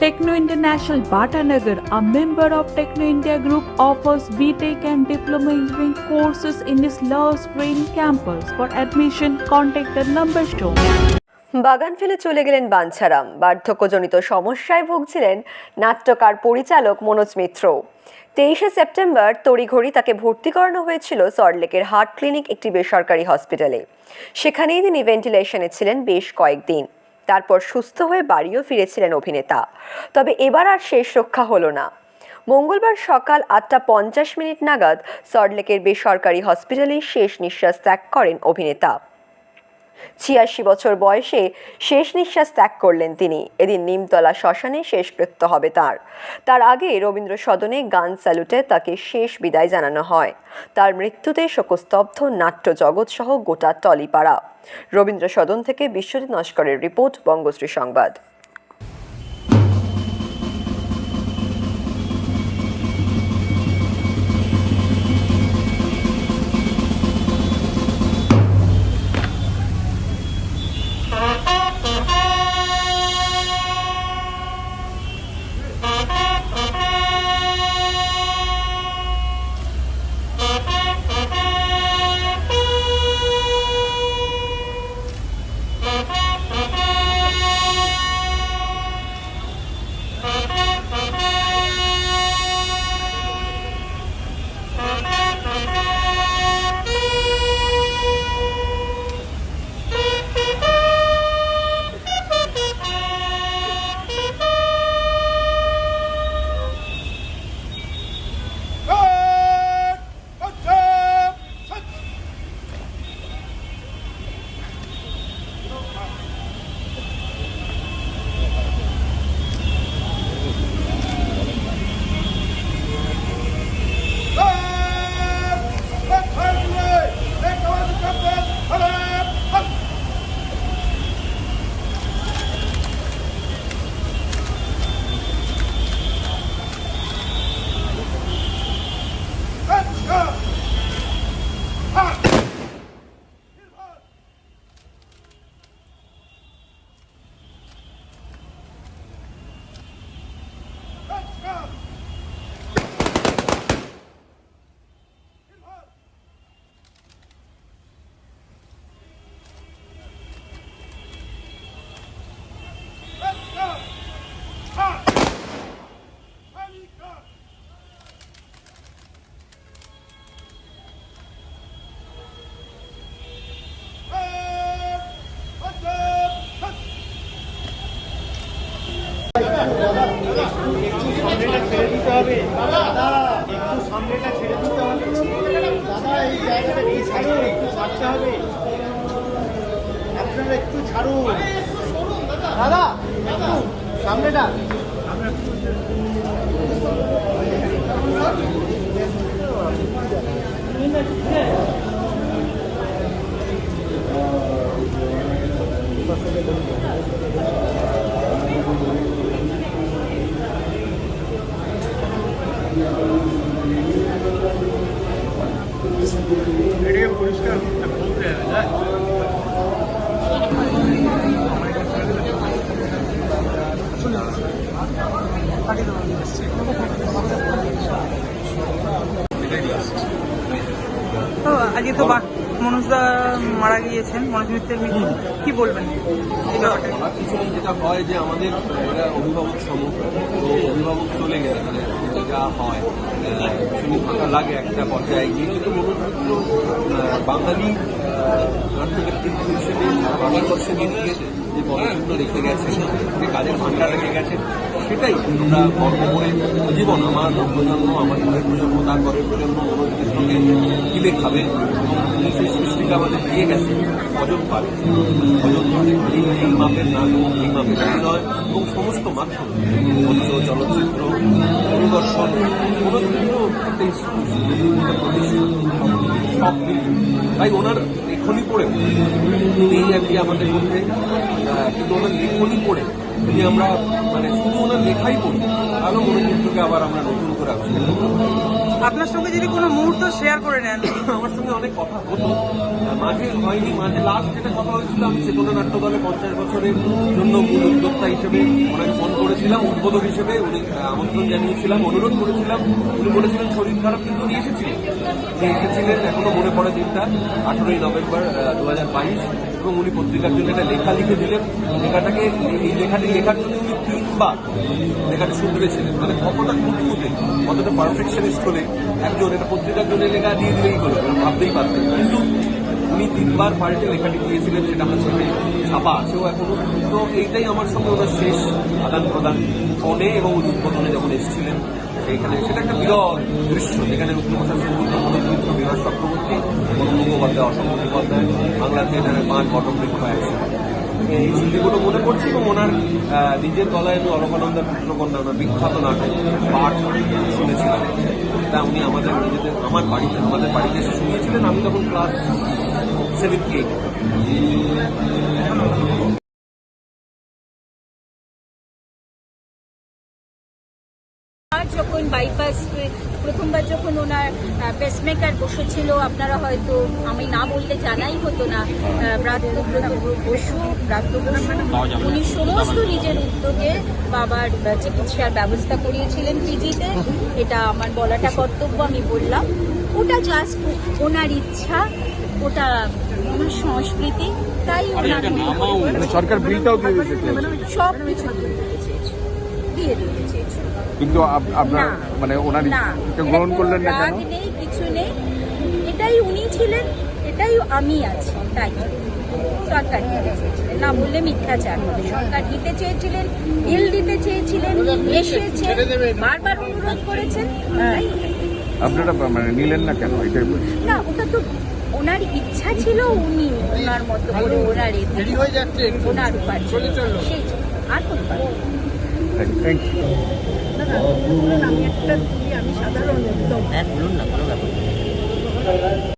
Techno International Bhatanagar, a member of Techno India Group, offers BTEC and Diploma Engineering courses in its Love Green campus. For admission, contact the number shown. বাগান ফেলে চলে গেলেন বাঞ্ছারাম বার্ধক্যজনিত সমস্যায় ভুগছিলেন নাট্যকার পরিচালক মনোজ মিত্র তেইশে সেপ্টেম্বর তড়িঘড়ি তাকে ভর্তি করানো হয়েছিল সল্টলেকের হার্ট ক্লিনিক একটি বেসরকারি হসপিটালে সেখানেই তিনি ভেন্টিলেশনে ছিলেন বেশ কয়েকদিন তারপর সুস্থ হয়ে বাড়িও ফিরেছিলেন অভিনেতা। তবে এবার আর শেষ রক্ষা হলো না। মঙ্গলবার সকাল আটটা পঞ্চাশ মিনিট নাগাদ সল্টলেকের বেসরকারি হসপিটালে শেষ নিঃশ্বাস ত্যাগ করেন অভিনেতা। ছিয়াশি বছর বয়সে শেষ নিঃশ্বাস ত্যাগ করলেন তিনি। এদিন নিমতলা শ্মশানে শেষকৃত্য হবে তার। তার আগে রবীন্দ্র সদনে গান স্যালুটে তাকে শেষ বিদায় জানানো হয়। তার মৃত্যুতে শোকস্তব্ধ নাট্য জগৎ সহ গোটা টলিপাড়া। রবীন্দ্র সদন থেকে বিশ্বজিৎ নস্করের রিপোর্ট, বঙ্গশ্রী সংবাদ। ছাড়তে হবে। আপনারা একটু ছাড়ুন। দাদা সামনেটা তো আজকে তো মনোজদা মারা গিয়েছেন মনোজ মিত্রের মৃত্যু। কি বলবেন? যেটা হয় যে আমাদের এরা অভিভাবক সমূহ তো অভিভাবক চলে গেলে মানে যা হয় ভীষণই ফাঁকা লাগে একটা পর্যায়ে গিয়ে। কিন্তু মনোচিত্র বাঙালি আহ, নাট্যব্যক্তিত্ব হিসেবে সারা ভারতবর্ষে নিয়ে যে পদচিহ্ন রেখে গেছে যে কাজের ভান্ডার রেখে গেছে সেটাই। আমরা গর্ব করে জীবন, আমার প্রজন্ম আমার পরের প্রজন্ম, তার পরের প্রজন্ম মনোযোগের সঙ্গে কিলে খাবে এবং সেই সৃষ্টিটা আমাদের দিয়ে গেছে। অজন পাবে অজন পাবে এই মাপের নাটক এই মাপের অভিনয় এবং সমস্ত মাধ্যম। মঞ্চ, চলচ্চিত্র সব তাই ওনার লেখনী পড়েও এই আর কি আমাদের মধ্যে কিন্তু ওনার লেখনী পড়ে, যদি আমরা মানে শুধু লেখাই পড়ি তাহলে মনোচিত্রকে আবার আমরা নতুন করে আবিষ্কার আপনার সঙ্গে যদি কোনো মুহূর্ত শেয়ার করে নেন। আমার সঙ্গে অনেক কথা হতো। মাঝে হয়নি মাঝে লাস্ট যেটা কথা হয়েছিল আমি চেতনা নাট্য দলে পঞ্চাশ বছরের জন্য মূল উদ্যোক্তা হিসেবে ওনাকে ফোন করেছিলাম উদ্বোধক হিসেবে উনি আমন্ত্রণ জানিয়েছিলাম অনুরোধ করেছিলাম। উনি বলেছিলেন শরীর খারাপ কিন্তু উনি এসেছিলেন। উনি এসেছিলেন এখনও মনে পড়ে দিনটা আঠেরোই নভেম্বর দু হাজার বাইশ। এবং উনি পত্রিকার জন্য একটা লেখা লিখে দিলেন। লেখাটাকে এই লেখাটি লেখার জন্য উনি তিনবার লেখাটা শুধরেছিলেন মানে কতটা কুটকুটে কতটা পারফেকশনিস্ট হলে একজন, এটা পত্রিকার জন্য লেখা দিয়ে দিলেই হলো ভাবতেই পারতেন কিন্তু উনি তিনবার পাল্টে লেখাটি দিয়েছিলেন, সেটা আমার সাথে ছাপা আছেও এখনও। তো এইটাই আমার সঙ্গে ওনার শেষ আদান প্রদান। ফোনে এবং উদ্বোধনে যখন এসেছিলেন, সেইখানে সেটা একটা বিরল দৃশ্য। যেখানে সংগীত মনোনীত বিরাট চক্রবর্তী মনোজ মুখোপাধ্যায় অসম মুখোপাধ্যায় বাংলা থিয়েটারের পাঁচ বৃক্ষ একসাথে এই স্মৃতিগুলো মনে পড়ছে এবং ওনার নিজের গলায় আমি অলকানন্দার পুত্রকন্যা ওনার বিখ্যাত নাটক, পাঠ শুনেছিলাম। তা উনি আমাদের নিজেদের, আমার বাড়িতে, আমাদের বাড়িতে এসে শুনিয়েছিলেন, আমি তখন ক্লাস সেভেন এইট যখন বাইপাস প্রথমবার যখন ওনার পেসমেকার বসেছিল আপনারা হয়তো আমি না বললে জানাই হতো না বসু ব্রাত্য বসু উনি সমস্ত নিজের উদ্যোগে বাবার চিকিৎসার ব্যবস্থা করিয়েছিলেন পিজিতে এটা আমার বলাটা কর্তব্য আমি বললাম। ওটা জাস্ট ওনার ইচ্ছা ওটা ওনার সংস্কৃতি তাই ওনার সরকার বিলটাও দিয়ে দিয়েছে। সব কিছু দিয়ে দিয়ে কিন্তু আপনার মানে ওনার গ্রহণ করলেন না কেন? নেই কিছু নেই। এটাই উনি ছিলেন এটাই আমি আছি তাই। সরকার দিতে চেয়েছিলেন না বললে মিথ্যাচার হবে। সরকার দিতে চেয়েছিলেন বিল দিতে চেয়েছিলেন এসেছে বারবার অনুরোধ করেছেন আপনারা মানে নিলেন না কেন? এটাই বলছি। না ওটা তো ওনার ইচ্ছা ছিল উনি ওনার মতো করে ওনার ওনার উপার্জন। সেই আর কোনো না। থ্যাংক ইউ দক্ষিণ